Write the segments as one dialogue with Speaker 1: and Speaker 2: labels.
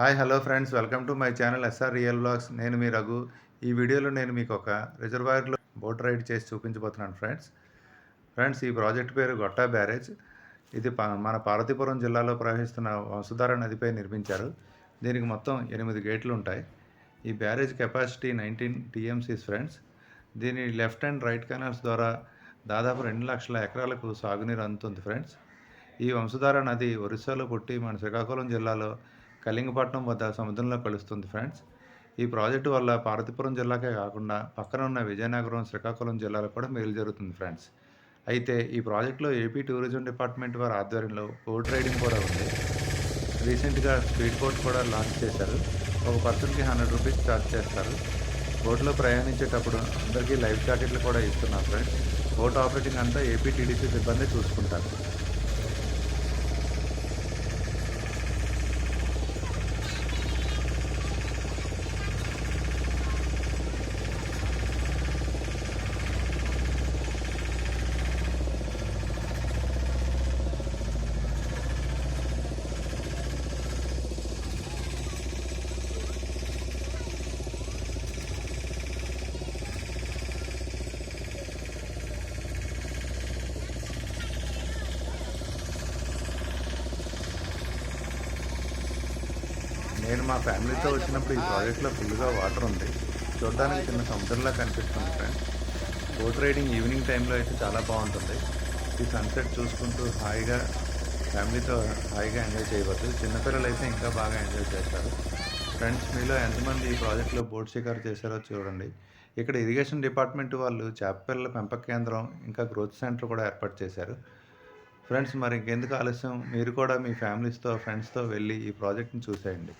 Speaker 1: Hi hello friends. Welcome to my channel SR real vlogs. నేను మీ రఘు. ఈ వీడియోలో నేను మీకు ఒక రిజర్వాయర్లో బోట్ రైడ్ చేసి చూపించబోతున్నాను ఫ్రెండ్స్. ఫ్రెండ్స్ ఈ ప్రాజెక్ట్ పేరు గొట్టా బ్యారేజ్. ఇది మన పార్వతీపురం జిల్లాలో ప్రవహిస్తున్న వంశధార నదిపై నిర్మించారు. దీనికి మొత్తం ఎనిమిది గేట్లు ఉంటాయి. ఈ barrage capacity nineteen TMCs friends. దీని లెఫ్ట్ అండ్ రైట్ కెనాల్స్ ద్వారా దాదాపు రెండు లక్షల ఎకరాలకు సాగునీరు అందుతుంది ఫ్రెండ్స్. ఈ వంశధార నది ఒరిస్సాలో పుట్టి మన శ్రీకాకుళం జిల్లాలో కళింగపట్నం వద్ద సముద్రంలో కలుస్తుంది ఫ్రెండ్స్. ఈ ప్రాజెక్టు వల్ల పార్వతీపురం జిల్లాకే కాకుండా పక్కన ఉన్న విజయనగరం శ్రీకాకుళం జిల్లాలో కూడా మేలు జరుగుతుంది ఫ్రెండ్స్. అయితే ఈ ప్రాజెక్టులో ఏపీ టూరిజం డిపార్ట్మెంట్ వారి ఆధ్వర్యంలో బోట్ రైడింగ్ కూడా ఉంది. రీసెంట్గా స్పీడ్ బోట్ కూడా లాంచ్ చేశారు. ఒక పర్సన్కి హండ్రెడ్ రూపీస్ ఛార్జ్ చేస్తారు. బోట్లో ప్రయాణించేటప్పుడు అందరికీ లైఫ్ జాకెట్లు కూడా ఇస్తున్నారు ఫ్రెండ్స్. బోట్ ఆపరేటింగ్ అంతా ఏపీ టీడీసీ సిబ్బంది చూసుకుంటారు. నేను మా ఫ్యామిలీతో వచ్చినప్పుడు ఈ ప్రాజెక్ట్లో ఫుల్గా వాటర్ ఉంది. చూడడానికి చిన్న సముద్రంలా కనిపిస్తుంది ఫ్రెండ్స్ బోట్ రైడింగ్ ఈవినింగ్ టైంలో అయితే చాలా బాగుంటుంది. ఈ సన్సెట్ చూసుకుంటూ హాయిగా ఫ్యామిలీతో హాయిగా ఎంజాయ్ చేయవచ్చు. చిన్నపిల్లలు అయితే ఇంకా బాగా ఎంజాయ్ చేస్తారు. ఫ్రెండ్స్ మీలో ఎంతమంది ఈ ప్రాజెక్ట్లో బోట్ షికారు చేశారో చూడండి. ఇక్కడ ఇరిగేషన్ డిపార్ట్మెంట్ వాళ్ళు చేపపిల్లల పెంపక కేంద్రం ఇంకా గ్రోత్ సెంటర్ కూడా ఏర్పాటు చేశారు. ఫ్రెండ్స్ మరి ఇంకెందుకు ఆలస్యం? మీరు కూడా మీ ఫ్యామిలీస్తో ఫ్రెండ్స్తో వెళ్ళి ఈ ప్రాజెక్ట్ని చూసేయండి.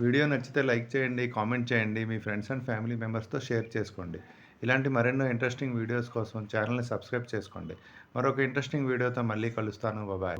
Speaker 1: వీడియో నచ్చితే లైక్ చేయండి కామెంట్ చేయండి మీ ఫ్రెండ్స్ అండ్ ఫ్యామిలీ మెంబర్స్తో షేర్ చేసుకోండి. ఇలాంటి మరెన్నో ఇంట్రెస్టింగ్ వీడియోస్ కోసం ఛానల్ని సబ్స్క్రైబ్ చేసుకోండి. మరొక ఇంట్రెస్టింగ్ వీడియోతో మళ్ళీ కలుస్తాను. బాబాయ్